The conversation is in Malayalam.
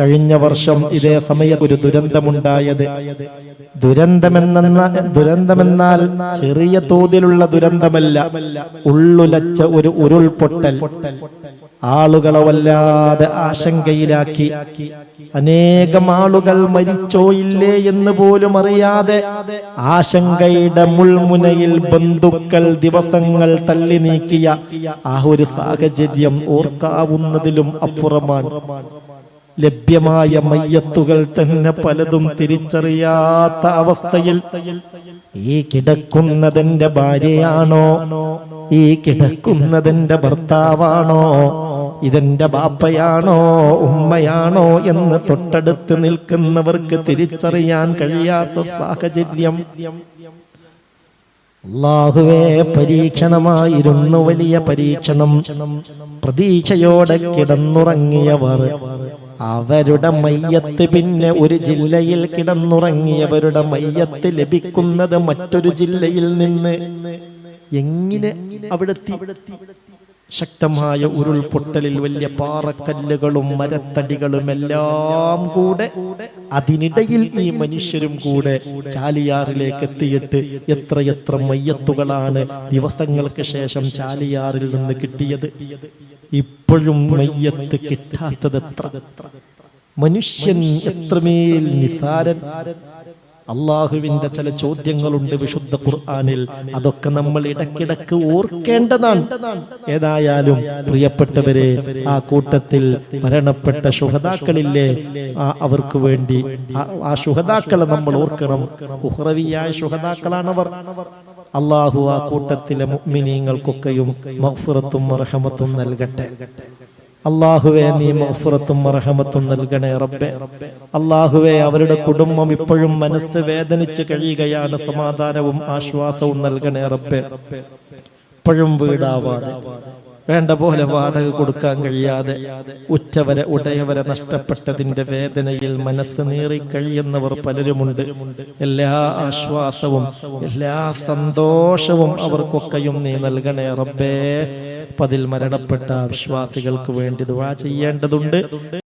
കഴിഞ്ഞ വർഷം ഇതേ സമയത്ത് ഒരു ദുരന്തമുണ്ടായത്. ദുരന്തമെന്ന ദുരന്തമെന്നാൽ ചെറിയ തോതിലുള്ള ദുരന്തമല്ല. ഉള്ളുലച്ച ഒരു ഉരുൾപൊട്ടൽ. ആളുകളെ വല്ലാതെ ആശങ്കയിലാക്കി. അനേകം ആളുകൾ മരിച്ചോ ഇല്ലേ എന്ന് പോലും അറിയാതെ ആശങ്കയുടെ മുൾമുനയിൽ ബന്ധുക്കൾ ദിവസങ്ങൾ തള്ളി നീക്കിയ ആ ഒരു സാഹചര്യം ഓർക്കാവുന്നതിലും അപ്പുറമാണ്. ലഭ്യമായ മയ്യത്തുകൾ തന്നെ പലതും തിരിച്ചറിയാത്ത അവസ്ഥയിൽ ഈ കിടക്കുന്നതെന്റെ ഭാര്യയാണോ? ഈ കിടക്കുന്നതെന്റെ ഭർത്താവാണോ? ഇതെന്റെ ബാപ്പയാണോ? ഉമ്മയാണോ? എന്ന് തൊട്ടടുത്ത് നിൽക്കുന്നവർക്ക് തിരിച്ചറിയാൻ കഴിയാത്ത സാഹചര്യം. അള്ളാഹുവേ പരീക്ഷണമായിരുന്നു വലിയ പരീക്ഷണം. പ്രതീക്ഷയോടെ കിടന്നുറങ്ങിയവർ അവരുടെ മയ്യത്ത് പിന്നെ ഒരു ജില്ലയിൽ കിടന്നുറങ്ങിയവരുടെ മയ്യത്ത് ലഭിക്കുന്നത് മറ്റൊരു ജില്ലയിൽ നിന്ന്. എങ്ങനെ അവിടെ ശക്തമായ ഉരുൾപൊട്ടലിൽ വലിയ പാറക്കല്ലുകളും മരത്തടികളും എല്ലാം കൂടെ അതിനിടയിൽ ഈ മനുഷ്യരും കൂടെ ചാലിയാറിലേക്ക് എത്തിയിട്ട് എത്രയെത്ര മയ്യത്തുകളാണ് ദിവസങ്ങൾക്ക് ശേഷം ചാലിയാറിൽ നിന്ന് കിട്ടിയത്. ഇപ്പോഴും മയ്യത്ത് കിട്ടാത്തത് എത്ര മനുഷ്യൻ എത്രമേൽ നിസാരൻ. അള്ളാഹുവിന്റെ ചില ചോദ്യങ്ങളുണ്ട് വിശുദ്ധ ഖുർആാനിൽ. അതൊക്കെ നമ്മൾ ഇടക്കിടക്ക് ഓർക്കേണ്ടതാണ്. ഏതായാലും പ്രിയപ്പെട്ടവരെ ആ കൂട്ടത്തിൽ മരണപ്പെട്ട ശുഹതാക്കളില്ലേ ആ അവർക്ക് വേണ്ടി ആ- ശുഹതാക്കളെ നമ്മൾ ഓർക്കണം. ഉഹ്റവിയായ ശുഹതാക്കളാണവർ അള്ളാഹു ആ കൂട്ടത്തിലെ മുഅ്മിനീങ്ങൾക്കൊക്കെയും മഹ്ഫുറത്തും മർഹമത്തും നൽകട്ടെ. അള്ളാഹുവെ നീ മഫുറത്തും മറഹമത്തും നൽകണേ റബ്ബെ. അള്ളാഹുവെ അവരുടെ കുടുംബം ഇപ്പോഴും മനസ്സ് വേദനിച്ച് കഴിയുകയാണ്. സമാധാനവും ആശ്വാസവും നൽകണേ റബ്ബെ. ഇപ്പോഴും വീടാവാതെ വേണ്ട പോലെ വാടക കൊടുക്കാൻ കഴിയാതെ ഉറ്റവരെ ഉടയവരെ നഷ്ടപ്പെട്ടതിന്റെ വേദനയിൽ മനസ്സ് നീറി കഴിയുന്നവർ പലരുമുണ്ട്. എല്ലാ ആശ്വാസവും എല്ലാ സന്തോഷവും അവർക്കൊക്കെയും നീ നൽകണേ റബ്ബേ. പതിൽ മരണപ്പെട്ട വിശ്വാസികൾക്ക് വേണ്ടി ദുവാ ചെയ്യേണ്ടതുണ്ട്.